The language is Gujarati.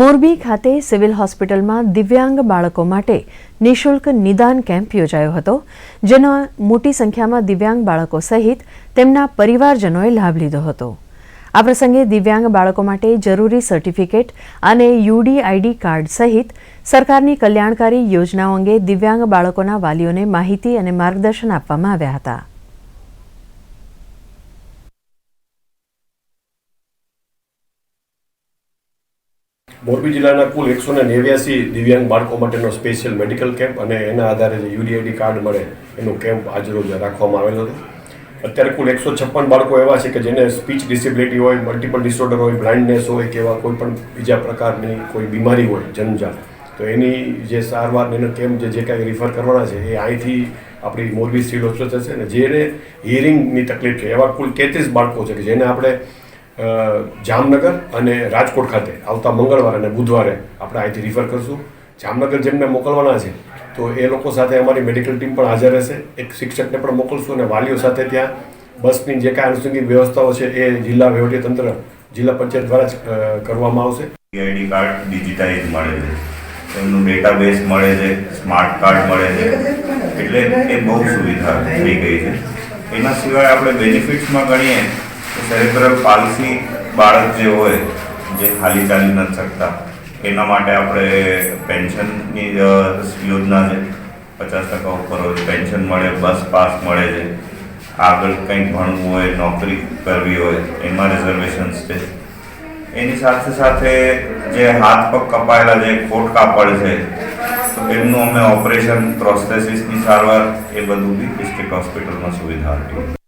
મોરબી ખાતે સિવિલ હોસ્પિટલમાં દિવ્યાંગ બાળકો માટે નિઃશુલ્ક નિદાન કેમ્પ યોજાયો હતો, જેનો મોટી સંખ્યામાં દિવ્યાંગ બાળકો સહિત તેમના પરિવારજનોએ લાભ લીધો હતો. આ પ્રસંગે દિવ્યાંગ બાળકો માટે જરૂરી સર્ટિફિકેટ અને યુડીઆઈડી કાર્ડ સહિત સરકારની કલ્યાણકારી યોજનાઓ અંગે દિવ્યાંગ બાળકોના વાલીઓને માહિતી અને માર્ગદર્શન આપવામાં આવ્યા હતા. મોરબી જિલ્લાના કુલ એકસો ને નેવ્યાસી દિવ્યાંગ બાળકો માટેનો સ્પેશિયલ મેડિકલ કેમ્પ અને એના આધારે જે યુડીઆઈડી કાર્ડ મળે, એનો કેમ્પ આજરોજ રાખવામાં આવેલો હતો અત્યારે કુલ એકસો છપ્પન બાળકો એવા છે કે જેને સ્પીચ ડિસેબિલિટી હોય મલ્ટિપલ ડિસઓર્ડર હોય બ્લાઇન્ડનેસ હોય કે એવા કોઈ પણ બીજા પ્રકારની કોઈ બીમારી હોય જન્મજાત તો એની જે સારવાર એનો કેમ્પ જે જે કાંઈ રિફર કરવાના છે, એ અહીંથી આપણી મોરબી સિવિલ હોસ્પિટલ થશે ને, જેને હિયરિંગની તકલીફ છે. એવા કુલ તેત્રીસ બાળકો છે કે જેને આપણે જામનગર અને રાજકોટ ખાતે આવતા મંગળવારે અને બુધવારે આપણે અહીંથી રિફર કરશું. જામનગર જેમને મોકલવાના છે, તો એ લોકો સાથે અમારી મેડિકલ ટીમ પણ હાજર રહેશે. એક શિક્ષકને પણ મોકલશું અને વાલીઓ સાથે ત્યાં બસની જે કાંઈ આનુષંગિક વ્યવસ્થાઓ છે એ જિલ્લા વહીવટીતંત્ર જિલ્લા પંચાયત દ્વારા જ કરવામાં આવશે. આઈડી કાર્ડ ડિજિટાઇઝ મળે છે. એમનું ડેટાબેઝ મળે છે સ્માર્ટ કાર્ડ મળે છે. એટલે એ બહુ સુવિધા થઈ ગઈ છે. એના સિવાય આપણે બેનિફિટ્સમાં ગણીએ સેરેબ્રલ પાલસી બાળક જે હોય, જે હાલી ચાલી નથી શકતા, એના માટે આપણે પેન્શનની યોજના છે. પચાસ ટકા ઉપર હોય, પેન્શન મળે, બસ પાસ મળે છે. આગળ કંઈક ભણવું હોય, નોકરી કરવી હોય, એમાં રિઝર્વેશન્સ છે. એની સાથે સાથે જે હાથ પગ કપાયેલા જે કોટ કાપડ છે, તો એમનું અમે ઓપરેશન પ્રોસ્થેસિસની સારવાર, એ બધું બી ડિસ્ટ્રિક્ટ હોસ્પિટલમાં સુવિધા આપી